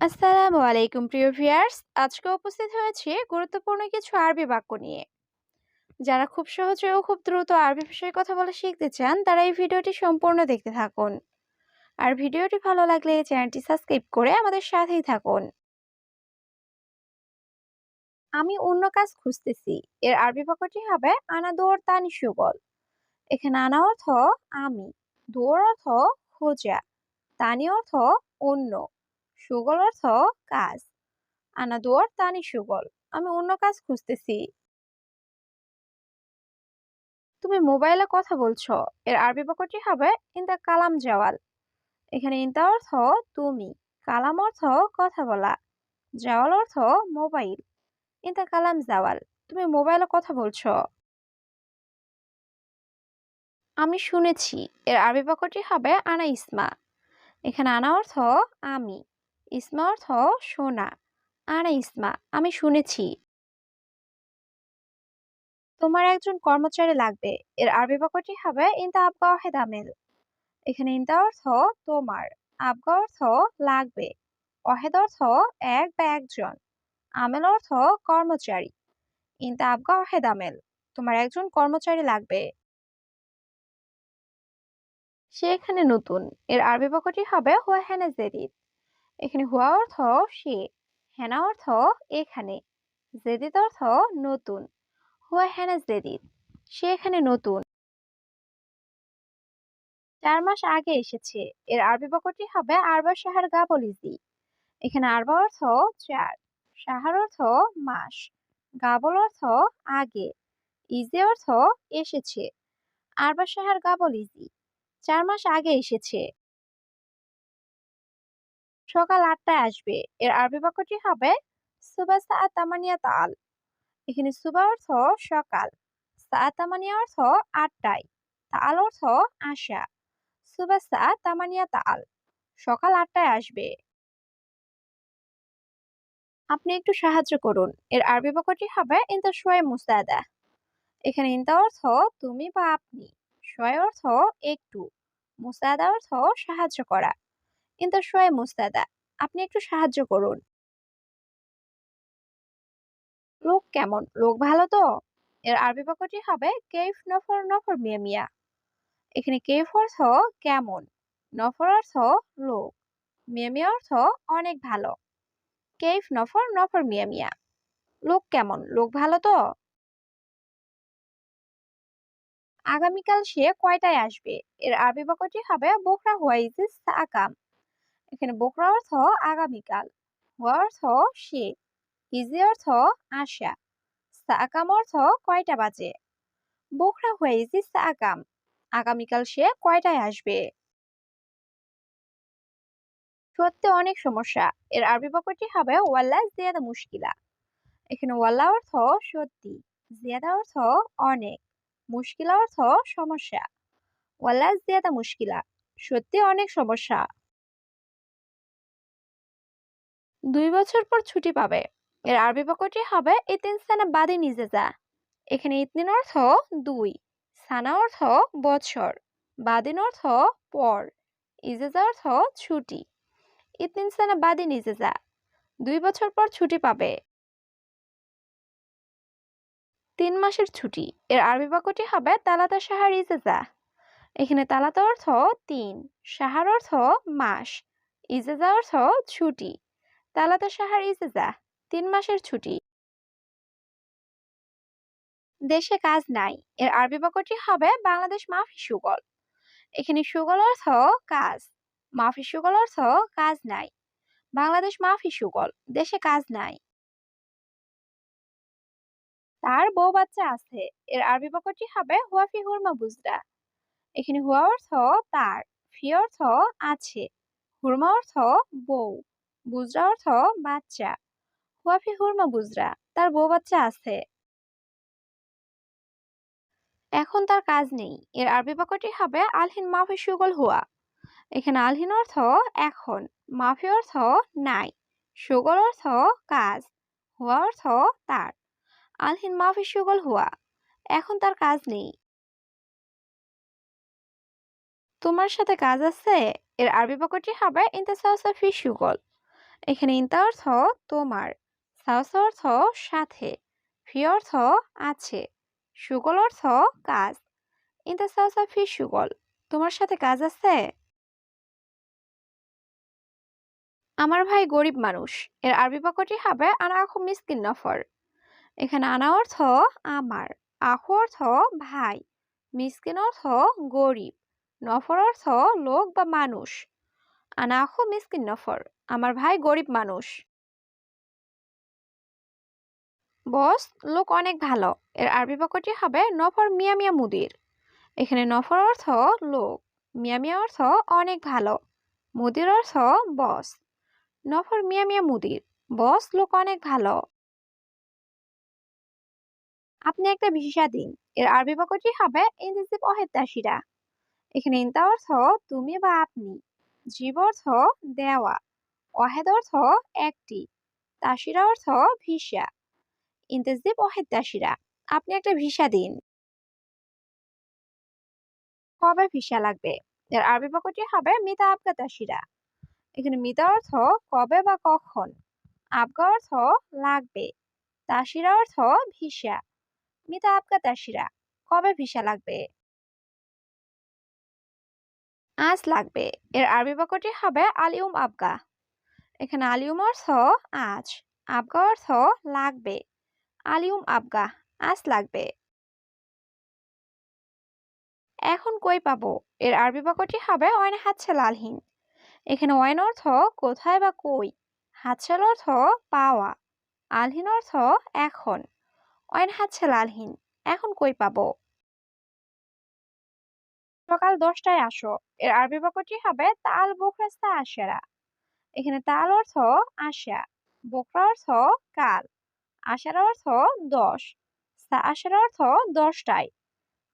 আসসালামু আলাইকুম, প্রিয় ভিউয়ার্স। আজকে উপস্থিত হয়েছে গুরুত্বপূর্ণ কিছু আরবি বাক্য নিয়ে। যারা খুব সহজে ও খুব দ্রুত আরবি ভাষায় কথা বলা শিখতে চান, তারা এই ভিডিওটি সম্পূর্ণ দেখতে থাকুন। আর ভিডিওটি ভালো লাগলে চ্যানেলটি সাবস্ক্রাইব করে আমাদের সাথেই থাকুন। আমি অন্য কাজ খুঁজতেছি। এর আরবি বাক্যটি হবে আনা দোর তানি সুগল। এখানে আনা অর্থ আমি, দোর অর্থ খোঁজা, তানি অর্থ অন্য। সুগল অর্থ কাজ। আনা দোর তানি সুগল, আমি অন্য কাজ খুঁজতেছি। তুমি মোবাইলে কথা বলছো, এর আরবি বাক্যটি হবে ইনতা কালাম জাওয়াল এখানে ইনতা অর্থ তুমি কালাম অর্থ কথা বলা জাওয়াল অর্থ মোবাইল ইনতা কালাম জাওয়াল তুমি মোবাইলে কথা বলছো। আমি শুনেছি, এর আরবি বাক্যটি হবে আনা ইসমা এখানে আনা অর্থ আমি ইসমা অর্থ শোনা। আনা ইসমা, আমি শুনেছি। তোমার একজন কর্মচারী লাগবে। এর আরবি বাক্যটি হবে ইনতা আবগা ওয়াহেদ আমেল এখানে ইনতা অর্থ তোমার আবগা অর্থ লাগবে ওয়াহেদ অর্থ এক বা একজন আমেল অর্থ কর্মচারী ইনতা আবগা ওয়াহেদ আমেল তোমার একজন কর্মচারী লাগবে। সে এখানে নতুন। এর আরবি বাক্যটি হবে হুয়া হেনা জেদিদ এখানে হুয়া অর্থ সে, হেনা অর্থ এখানে জেদিদ অর্থ নতুন। হুয়া হেনা জেদিদ সে এখানে নতুন। চার মাস আগে এসেছে, এর আরবি বাক্যটি হবে আরবা শাহার গাবলিজি এখানে আরবা অর্থ চার, শাহার অর্থ মাস, গাবল অর্থ আগে, ইজে অর্থ এসেছে, আরবা শাহার গাবলিজি চার মাস আগে এসেছে। সকাল আটটায় আসবে। এর আরবি বাক্যটি হবে সুবা সাআত তামানিয়া তাল। এখানে সুবা অর্থ সকাল সাআত তামানিয়া অর্থ আটটায়, তাল অর্থ আসা। সুবা সাআত তামানিয়া তাল, সকাল আটটায় আসবে। আপনি একটু সাহায্য করুন। এর আরবি বাক্যটি হবে ইনতা শোয়ে মুস্তাদা। এখানে ইনতা অর্থ তুমি বা আপনি, শোয়ে অর্থ একটু, মুস্তাদা অর্থ সাহায্য করা। কিন্তু শোয়ে মুস্তাদা, আপনি একটু সাহায্য করুন। লোক কেমন? লোক ভালো তো? এর আরবি বাক্যটি হবে কেফ নফর নফর মিয়া মিয়া। এখানে কেফ অর্থ কেমন, নফর অর্থ লোক, মিয়া মিয়া অর্থ অনেক ভালো। কেফ নফর নফর মিয়া মিয়া। লোক কেমন? লোক ভালো তো? আগামীকাল সে কয়টায় আসবে? এর আরবি বাক্যটি হবে বোকরা হুয়াইজিস আকাম এখানে বোকরা অর্থ আগামীকাল হুয়া অর্থ সে, ইজি অর্থ আশা সাকাম অর্থ কয়টা বাজে? বোকরা হুয়াইজিস আকাম, আগামীকাল সে কয়টায় আসবে? সত্যি অনেক সমস্যা, এর আরবি বাক্যটি হবে ওয়াল্লা জিয়াদা মুশকিলা, এখানে ওয়াল্লা অর্থ সত্যি, জিয়াদা অর্থ অনেক, মুশকিলা অর্থ সমস্যা, ওয়াল্লা জিয়াদা মুশকিলা, সত্যি অনেক সমস্যা। দুই বছর পর ছুটি পাবে। এর আরবি বাক্যটি হবে ইতিন সানা বাদি নিজে যা এখানে ইতনিন অর্থ দুই, সানা অর্থ বছর বাদিন অর্থ পর, ইজেজা অর্থ ছুটি। ইতনিন সানা বাদি নিজে যা দুই বছর পর ছুটি পাবে। তিন মাসের ছুটি, এর আরবি বাক্যটি হবে তালাতা সাহার ইজেজা। এখানে তালাতা অর্থ তিন সাহার অর্থ মাস, ইজেজা অর্থ ছুটি। তালাতা সাহার ইজেজা তিন মাসের ছুটি। দেশে কাজ নাই, এর আরবি বাক্যটি হবে বাংলাদেশ মাফি সুগল। এখানে সুগল অর্থ কাজ, মাফি সুগল অর্থ কাজ নাই। বাংলাদেশ মাফি সুগল, দেশে কাজ নাই। তার বউ বাচ্চা আছে, এর আরবি বাক্যটি হবে হুয়াফি হুরমা বুজরা। এখানে হুয়া অর্থ তার, ফি অর্থ আছে, হুরমা অর্থ বউ। বুজরা অর্থ বাচ্চা। হুয়াফি হুরমা বুজরা, তার বউ বাচ্চা আছে। এখন তার কাজ নেই। এর আরবি বাক্যটি হবে আলহিন মাফি সুগল হুয়া। এখানে আলহিন অর্থ এখন, মাফি অর্থ নাই, সুগল অর্থ কাজ, হুয়া অর্থ তার। আলহিন মাফি সুগল হুয়া, এখন তার কাজ নেই। তোমার সাথে কাজ আছে? এর আরবি বাক্যটি হবে ইন্তেসাউসা ফি সুগল। এখানে ইন্তা অর্থ তোমার, সাউস অর্থ সাথে, ফি অর্থ আছে, সুগল অর্থ কাজ। ইন্তা সাউসা ফি সুগল, তোমার সাথে কাজ আছে? আমার ভাই গরিব মানুষ, এর আরবি বাক্যটি হবে আনা আখু মিসকিন নফর। এখানে আনা অর্থ আমার, আখু অর্থ ভাই, মিসকিন অর্থ গরিব, নফর অর্থ লোক বা মানুষ। আনা আখু মিসকিন নফর। আমার ভাই গরিব মানুষ। বস, লোক অনেক ভালো। এর আরবি বাক্যটি হবে নফর মিয়া মিয়া মুদির। এখানে নফর অর্থ লোক, মিয়া মিয়া অর্থ অনেক ভালো। মুদির অর্থ বস। নফর মিয়া মিয়া মুদির, বস, লোক অনেক ভালো। আপনি একটা ভিসা দিন। এর আরবি বাক্যটি হবে ইনজিব অহেদাসিরা এখানে ইনতা অর্থ তুমি বা আপনি। জীব অর্থ দেওয়া। অহেদ অর্থ একটি। তাসিরা অর্থ ভিসা। ইন্তেজিব অহেদাসিরা আপনি একটা ভিসা দিন। কবে ভিসা লাগবে? এর আরবি বাক্যটি হবে মিতা আবগা তাসিরা এখানে মিতা অর্থ কবে বা কখন। আবগা অর্থ লাগবে। তাসিরা অর্থ ভিসা। মিতা আবগা তাসিরা কবে ভিসা লাগবে? আজ লাগবে। এর আরবি বাক্যটি হবে আলিউম আবগা। এখানে আলিউম অর্থ আজ, আবগা অর্থ লাগবে। আলিউম আবগা, আজ লাগবে। এখন কই পাবো? এর আরবি বাক্যটি হবে অয়ন হাতছে লালহীন এখানে অয়ন অর্থ কোথায় বা কই? হাতছাল অর্থ পাওয়া। আলহীন অর্থ এখন। অয়ন হাতছে লালহীন এখন কই পাবো? সকাল দশটায় আসো। এর আরবি বাক্যটি হবে তাল বোখরাস্তা আশেরা। এখানে তাল অর্থ আশা বোকরা অর্থ কাল, আশার অর্থ দশ আশার অর্থ দশটায়।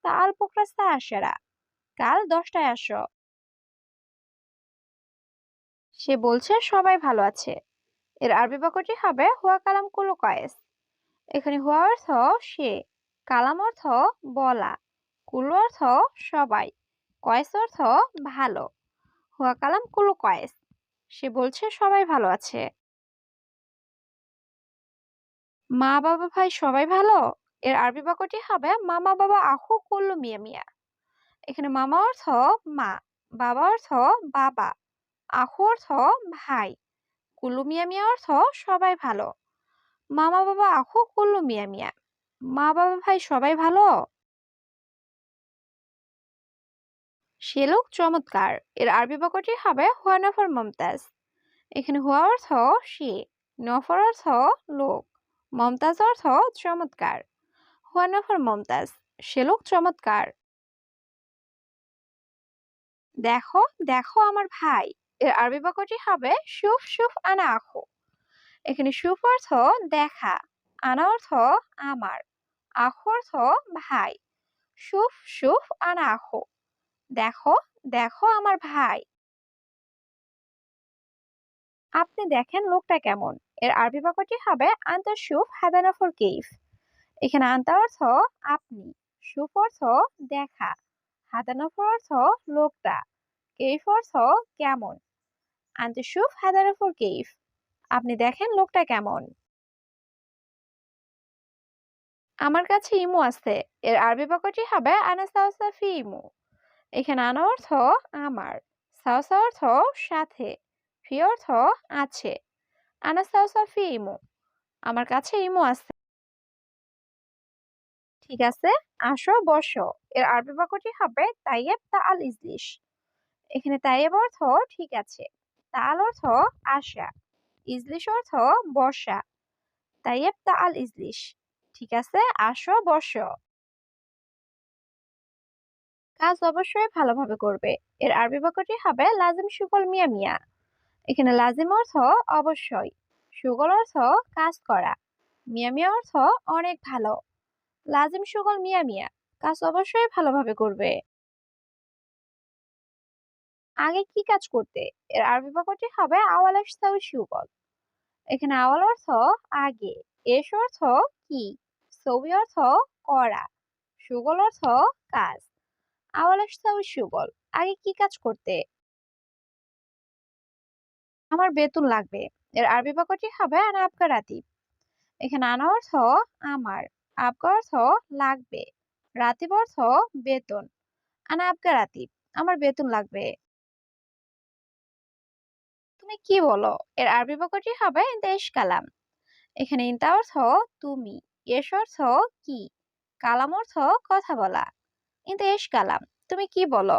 তাল বোখরাস্তা আশেরা, কাল দশটায় আসো। সে বলছে, সবাই ভালো আছে। এর আরবি বাক্যটি হবে, হুয়া কালাম কুলু কয়েস। এখানে হুয়া অর্থ সে, কালাম অর্থ বলা, কুলু অর্থ সবাই। কয়েস অর্থ ভালো। হুয়া কালাম কুলু কয়েস। সে বলছে, সবাই ভালো আছে। মা বাবা ভাই সবাই ভালো? এর আরবি বাক্যটি হবে, মামা বাবা আহু কুল্লু মিয়া মিয়া। এখানে মামা অর্থ মা, বাবা অর্থ বাবা, আহু অর্থ ভাই কুল্লু মিয়া মিয়া অর্থ সবাই ভালো। মামা বাবা আহু কুল্লু মিয়া মিয়া। মা বাবা ভাই সবাই ভালো? সে লোক চমৎকার। এর আরবি বাক্যটি হবে হুয়া নফর মমতাজ। এখানে হুয়া অর্থ সে, নফর অর্থ লোক, মমতাজ অর্থ চমৎকার। হুয়া নফর মমতাজ, সে লোক চমৎকার। দেখো দেখো আমার ভাই, এর আরবি বাক্যটি হবে সুফ সুফ আনা আখো। এখানে সুফ অর্থ দেখা, আনা অর্থ আমার, আখো অর্থ ভাই। সুফ সুফ আনা আখো। দেখো দেখো আমার ভাই। আপনি দেখেন লোকটা কেমন। এর আরবি বাক্যটি হবে আন্তা সুফ হাদানাফর কেইফ। এখানে আন্তা অর্থ আপনি, সুফ অর্থ দেখা হাদানাফর অর্থ লোকটা, কেইফ অর্থ কেমন। আন্তা সুফ হাদানাফর কেইফ। আপনি দেখেন লোকটা কেমন। আমার কাছে ইমু আছে। এর আরবি বাক্যটি হবে আনা সাউসা ফি ইমু। এখানে আনা অর্থ আমার, সাউসা অর্থ সাথে, ফি অর্থ আছে। আনা সাউসা ফি ইমো, আমার কাছে ইমো আছে। ঠিক আছে, আসো, বসো। এর আরবি বাক্যটি হবে তাইয়েব তা আল ইজলিশ। এখানে তাইয়েব অর্থ ঠিক আছে, তাল অর্থ আশা ইজলিশ অর্থ বসা, তাইয়েব তা আল ইজলিশ। ঠিক আছে, আসো, বসো। কাজ অবশ্যই ভালোভাবে করবে। এর আরবি বাক্যটি হবে লাজিম সুগল মিয়া মিয়া। এখানে লাজিম অর্থ অবশ্যই, সুগল অর্থ কাজ করা, মিয়া মিয়া অর্থ অনেক ভালো। লাজিম সুগল মিয়া মিয়া, কাজ অবশ্যই ভালোভাবে করবে। আগে কি কাজ করতে? এর আরবি বাক্যটি হবে আওয়াল সুগল। এখানে আওয়াল অর্থ আগে, এস অর্থ কি, সবি অর্থ করা, সুগল অর্থ কাজ। আওয়াল সুগল আগে কি কাজ করতে? আমার বেতন লাগবে। এর আরবি বাক্যটি হবে আনা আপকা রাতিব এখানে আনা অর্থ আমার আপকা অর্থ লাগবে রাতিব অর্থ বেতন আনা আপকা রাতিব আমার বেতন লাগবে তুমি কি বলো? এর আরবি বাক্যটি হবে দেশ কালাম এখানে ইন্তা অর্থ তুমি এস অর্থ কি কালাম অর্থ কথা বলা ইন্তা এস কালাম তুমি কি বলো?